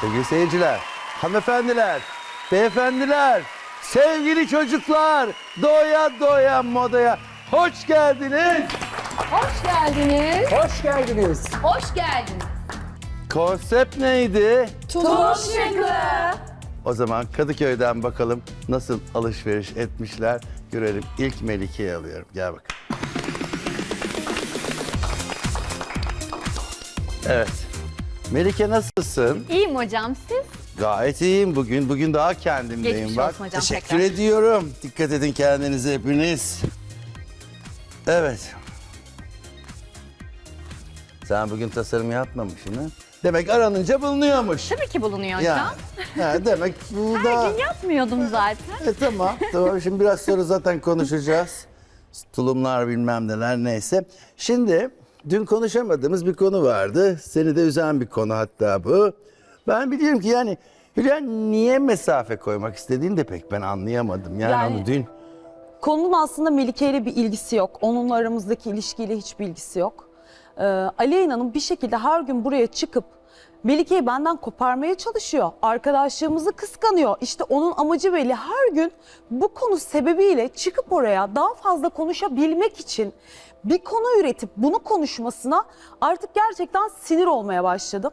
Sevgili seyirciler, hanımefendiler, beyefendiler, sevgili çocuklar, doya doya modaya hoş geldiniz. Hoş geldiniz. Hoş geldiniz. Hoş geldiniz. Konsept neydi? Tulum şıklı. O zaman Kadıköy'den bakalım nasıl alışveriş etmişler görelim. İlk Melike'yi alıyorum. Gel bak. Evet. Melike nasılsın? İyiyim hocam siz? Gayet iyiyim bugün. Bugün daha kendimdeyim Geçmiş bak. olsun hocam, Teşekkür tekrar. ediyorum. Dikkat edin kendinize hepiniz. Evet. Sen bugün tasarım yapmamışsın ha? Demek aranınca bulunuyormuş. Tabii ki bulunuyor hocam. Ha, demek bu da... Her gün yapmıyordum zaten. E tamam, tamam. Şimdi biraz sonra zaten konuşacağız. Tulumlar bilmem neler neyse. Şimdi dün konuşamadığımız bir konu vardı. Seni de üzen bir konu hatta bu. Ben biliyorum ki yani Hülya niye mesafe koymak istediğini de pek ben anlayamadım. Yani, Yani- onu dün Konunun aslında Melike ile bir ilgisi yok. Onunla aramızdaki ilişkiyle hiçbir ilgisi yok. Ee, Aleyna'nın bir şekilde her gün buraya çıkıp Melike'yi benden koparmaya çalışıyor. Arkadaşlığımızı kıskanıyor. İşte onun amacı belli. Her gün bu konu sebebiyle çıkıp oraya daha fazla konuşabilmek için bir konu üretip bunu konuşmasına artık gerçekten sinir olmaya başladım.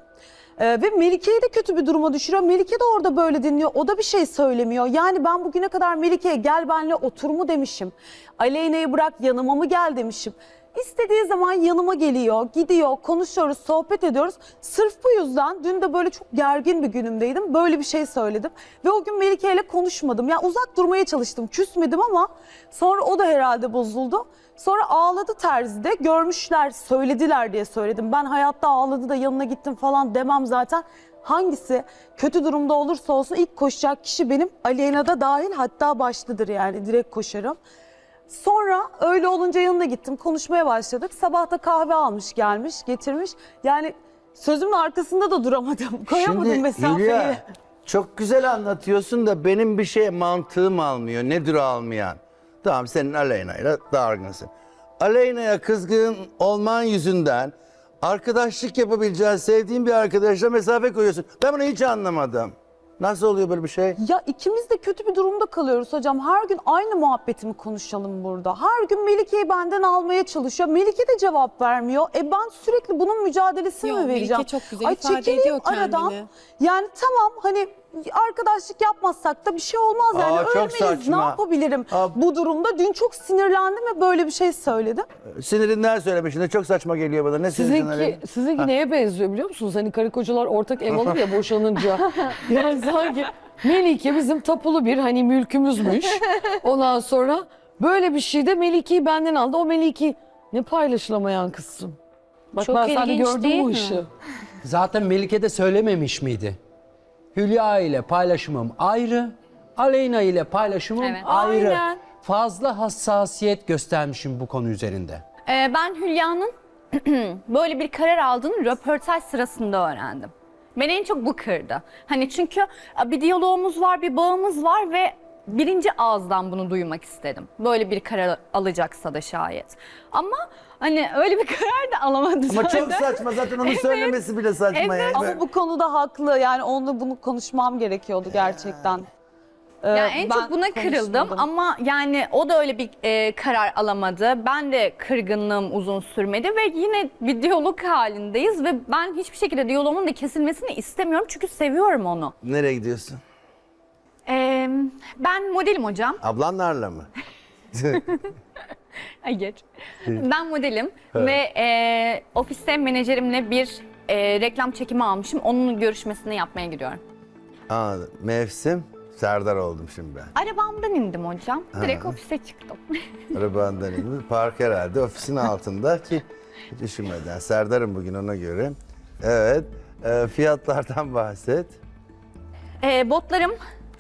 Ee, ve Melike'yi de kötü bir duruma düşürüyor. Melike de orada böyle dinliyor. O da bir şey söylemiyor. Yani ben bugüne kadar Melike'ye gel benle otur mu demişim. Aleyna'yı bırak yanıma mı gel demişim. İstediği zaman yanıma geliyor, gidiyor, konuşuyoruz, sohbet ediyoruz. Sırf bu yüzden dün de böyle çok gergin bir günümdeydim. Böyle bir şey söyledim. Ve o gün Melike ile konuşmadım. Yani uzak durmaya çalıştım, küsmedim ama sonra o da herhalde bozuldu. Sonra ağladı terzide. Görmüşler, söylediler diye söyledim. Ben hayatta ağladı da yanına gittim falan demem zaten. Hangisi kötü durumda olursa olsun ilk koşacak kişi benim. Aleyna da dahil hatta başlıdır yani direkt koşarım. Sonra öyle olunca yanına gittim konuşmaya başladık. Sabah da kahve almış gelmiş getirmiş. Yani sözümün arkasında da duramadım. Koyamadım Şimdi mesafeyi. Hülya çok güzel anlatıyorsun da benim bir şeye mantığım almıyor. Nedir o almayan? Tamam senin Aleyna'yla dargınsın. Aleyna'ya kızgın olman yüzünden arkadaşlık yapabileceğin, sevdiğin bir arkadaşla mesafe koyuyorsun. Ben bunu hiç anlamadım. Nasıl oluyor böyle bir şey? Ya ikimiz de kötü bir durumda kalıyoruz hocam. Her gün aynı muhabbetimi konuşalım burada. Her gün Melike'yi benden almaya çalışıyor. Melike de cevap vermiyor. E ben sürekli bunun mücadelesini Yo, mi Melike vereceğim? çok güzel ifade çekileyim ediyor kendini. Yani tamam hani arkadaşlık yapmazsak da bir şey olmaz yani. Aa, çok Ölmeyiz. saçma. Ne yapabilirim Aa, bu durumda? Dün çok sinirlendim ve böyle bir şey söyledim. Sinirinden söylemişsin de çok saçma geliyor bana. Ne sinirinden öyle? Sizinki, sizinki neye benziyor biliyor musunuz? Hani karı kocalar ortak ev alır ya boşanınca. yani sanki Melike bizim tapulu bir hani mülkümüzmüş. Ondan sonra böyle bir şey de Melike'yi benden aldı. O Melike ne paylaşılamayan kızsın. Bak Çok ben ilginç gördüm değil bu mi? işi. Zaten Melike de söylememiş miydi? Hülya ile paylaşımım ayrı, Aleyna ile paylaşımım Evet. ayrı. Aynen. Fazla hassasiyet göstermişim bu konu üzerinde. Ee, ben Hülya'nın böyle bir karar aldığını röportaj sırasında öğrendim. Beni en çok bu kırdı. Hani çünkü e, bir diyalogumuz var, bir bağımız var ve birinci ağızdan bunu duymak istedim. Böyle bir karar alacaksa da şayet. Ama hani öyle bir karar da alamadı Ama zaten. çok saçma zaten onu söylemesi bile saçma. Evet. yani. Ama bu konuda haklı. Yani onunla bunu konuşmam gerekiyordu gerçekten. Ee, Ya en ben çok buna kırıldım konuşmadım. ama yani o da öyle bir e, karar alamadı. Ben de kırgınlığım uzun sürmedi ve yine bir diyalog halindeyiz ve ben hiçbir şekilde diyalogumun da kesilmesini istemiyorum çünkü seviyorum onu. Nereye gidiyorsun? Ee, ben modelim hocam. Ablanlarla mı? Hayır. ben modelim ve e, ofiste menajerimle bir e, reklam çekimi almışım. Onun görüşmesini yapmaya gidiyorum. Anladım. Mevsim. Serdar oldum şimdi ben. Arabamdan indim hocam. Direkt ofise çıktım. Arabandan indim. Park herhalde ofisin altında ki hiç üşümeden. Serdar'ım bugün ona göre. Evet. e, fiyatlardan bahset. E, botlarım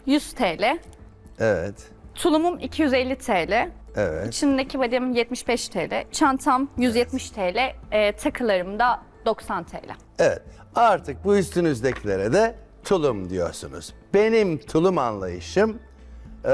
100 TL. Evet. Tulumum 250 TL. Evet. İçindeki badem 75 TL. Çantam 170 TL. E, takılarım da 90 TL. Evet. Artık bu üstünüzdekilere de tulum diyorsunuz. Benim tulum anlayışım e,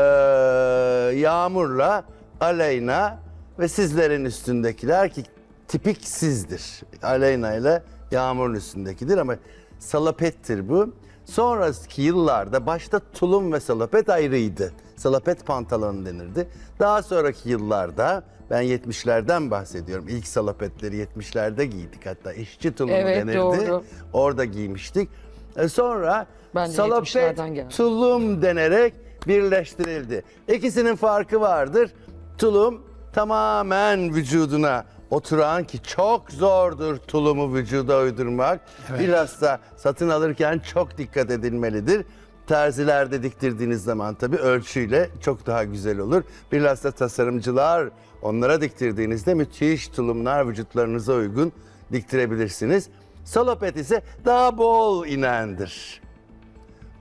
Yağmur'la Aleyna ve sizlerin üstündekiler ki tipik sizdir. Aleyna ile Yağmur'un üstündekidir ama salapettir bu. Sonraki yıllarda başta tulum ve salopet ayrıydı. Salopet pantolon denirdi. Daha sonraki yıllarda ben 70'lerden bahsediyorum. İlk salopetleri 70'lerde giydik hatta işçi tulumu Evet, denirdi. doğru. Orada giymiştik. E, sonra Ben de salopet 70'lerden geldim. tulum denerek birleştirildi. İkisinin farkı vardır. Tulum tamamen vücuduna oturan ki çok zordur tulumu vücuda uydurmak. Bilhassa satın alırken çok dikkat edilmelidir. Terzilerde diktirdiğiniz zaman tabii ölçüyle çok daha güzel olur. Bilhassa tasarımcılar onlara diktirdiğinizde müthiş tulumlar vücutlarınıza uygun diktirebilirsiniz. Salopet ise daha bol inendir.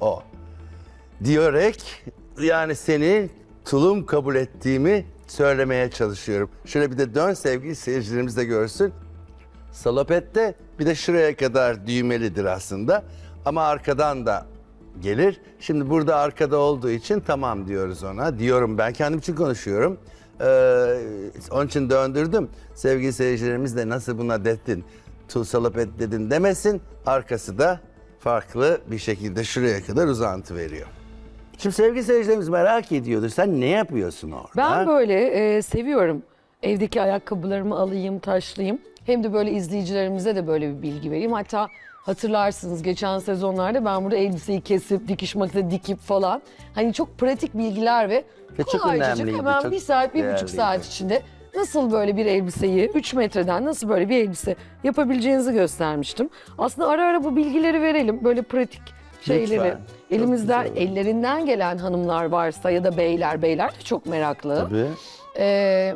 O diyerek yani seni tulum kabul ettiğimi söylemeye çalışıyorum. Şöyle bir de dön sevgili seyircilerimiz de görsün. Salopette bir de şuraya kadar düğmelidir aslında. Ama arkadan da gelir. Şimdi burada arkada olduğu için tamam diyoruz ona. Diyorum ben kendim için konuşuyorum. Ee, onun için döndürdüm. Sevgili seyircilerimiz de nasıl buna dettin, tu salopet dedin demesin. Arkası da farklı bir şekilde şuraya kadar uzantı veriyor. Şimdi sevgili seyircilerimiz merak ediyordur. Sen ne yapıyorsun orada? Ben böyle e, seviyorum. Evdeki ayakkabılarımı alayım, taşlayayım. Hem de böyle izleyicilerimize de böyle bir bilgi vereyim. Hatta hatırlarsınız geçen sezonlarda ben burada elbiseyi kesip, dikiş makinesi dikip falan. Hani çok pratik bilgiler ve, Ve çok önemliydi, hemen çok bir saat, bir buçuk saat içinde nasıl böyle bir elbiseyi 3 metreden nasıl böyle bir elbise yapabileceğinizi göstermiştim. Aslında ara ara bu bilgileri verelim. Böyle pratik şeyleri. Lütfen. Elimizden, ellerinden gelen hanımlar varsa ya da beyler, beyler de çok meraklı. Tabii. Ee,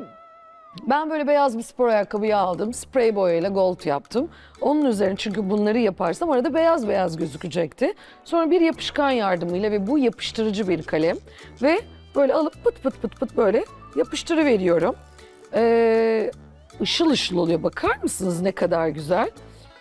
ben böyle beyaz bir spor ayakkabıyı aldım. Sprey boyayla gold yaptım. Onun üzerine çünkü bunları yaparsam arada beyaz beyaz gözükecekti. Sonra bir yapışkan yardımıyla ve bu yapıştırıcı bir kalem. Ve böyle alıp pıt pıt pıt pıt böyle yapıştırıveriyorum. Ee, ışıl ışıl oluyor. Bakar mısınız ne kadar güzel.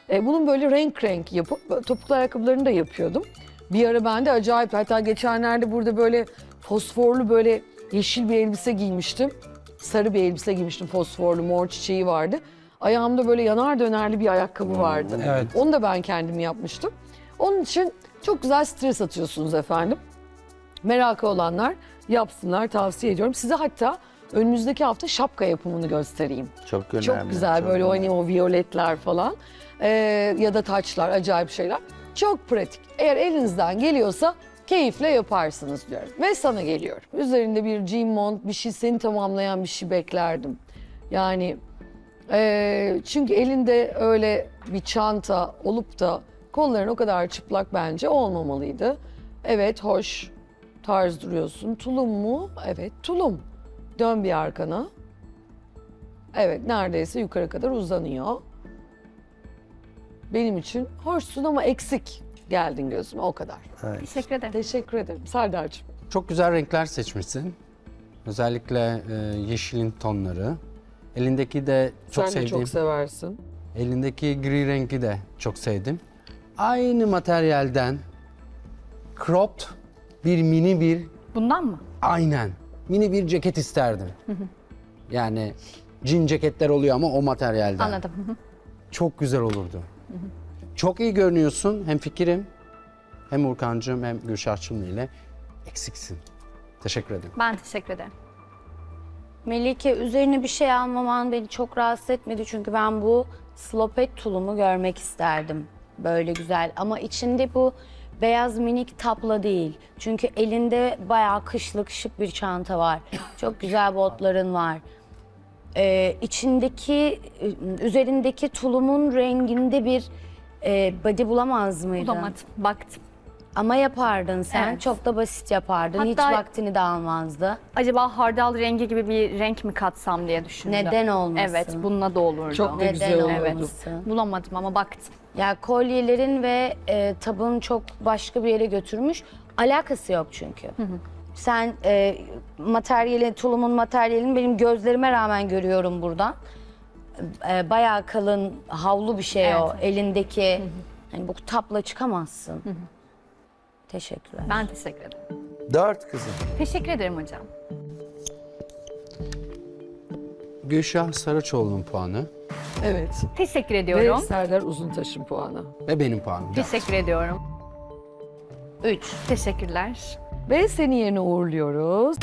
Ee, bunun böyle renk renk yapıp topuklu ayakkabılarını da yapıyordum. Bir ara ben de acayip hatta geçenlerde burada böyle fosforlu böyle yeşil bir elbise giymiştim. Sarı bir elbise giymiştim fosforlu mor çiçeği vardı. Ayağımda böyle yanar dönerli bir ayakkabı vardı. Evet. Onu da ben kendim yapmıştım. Onun için çok güzel stres atıyorsunuz efendim. Merakı olanlar yapsınlar tavsiye ediyorum. Size hatta önümüzdeki hafta şapka yapımını göstereyim. Çok önemli. Çok güzel çok böyle önemli. hani o violetler falan Ee, ya da taçlar acayip şeyler. Çok pratik. Eğer elinizden geliyorsa keyifle yaparsınız diyorum. Ve sana geliyorum. Üzerinde bir jean mont bir şey seni tamamlayan bir şey beklerdim. Yani ee, çünkü elinde öyle bir çanta olup da kolların o kadar çıplak bence olmamalıydı. Evet hoş tarz duruyorsun. Tulum mu? Evet tulum. Dön bir arkana. Evet neredeyse yukarı kadar uzanıyor. Benim için hoşsun ama eksik geldin gözüme o kadar. Teşekkür ederim. Teşekkür ederim Serdar'cığım. Çok güzel renkler seçmişsin. Özellikle e, yeşilin tonları. Elindeki de çok Sen de sevdiğim. çok seversin. Elindeki gri rengi de çok sevdim. Aynı materyalden cropped bir mini bir Bundan mı? aynen mini bir ceket isterdim. yani jean ceketler oluyor ama o materyalden. Anladım. Çok güzel olurdu. Çok iyi görünüyorsun hem fikrim hem Urkancığım hem Gülşahçım ile eksiksin. Teşekkür ederim. ben teşekkür ederim. Melike üzerine bir şey almaman beni çok rahatsız etmedi çünkü ben bu slopet tulumu görmek isterdim. Böyle güzel ama içinde bu beyaz minik tapla değil. Çünkü elinde bayağı kışlık şık bir çanta var. Çok güzel botların var. Ee, içindeki, üzerindeki tulumun renginde bir e, body bulamaz mıydın? Bulamadım. Baktım. Ama yapardın sen. Evet. Çok da basit yapardın. Hiç Hatta- vaktini de almazdı. Acaba hardal rengi gibi bir renk mi katsam diye düşündüm. Neden olmasın? Evet, bununla da olurdu. Çok da Neden güzel olurdu. olmasın? Bulamadım ama baktım. Ya kolyelerin ve e, tabın çok başka bir yere götürmüş. Alakası yok çünkü. Sen e, materyali, tulumun materyalini benim gözlerime rağmen görüyorum buradan. E, bayağı kalın, havlu bir şey o. Evet. Elindeki. Hani bu tapla çıkamazsın. Teşekkürler. Ben teşekkür ederim. Dört kızım. Teşekkür ederim hocam. Gülşah Saraçoğlu'nun puanı Evet. Teşekkür Ve ediyorum. Serdar Uzuntaş'ın puanı. ve benim puanım. Teşekkür ediyorum. 3. Teşekkürler. Ve seni yerine uğurluyoruz.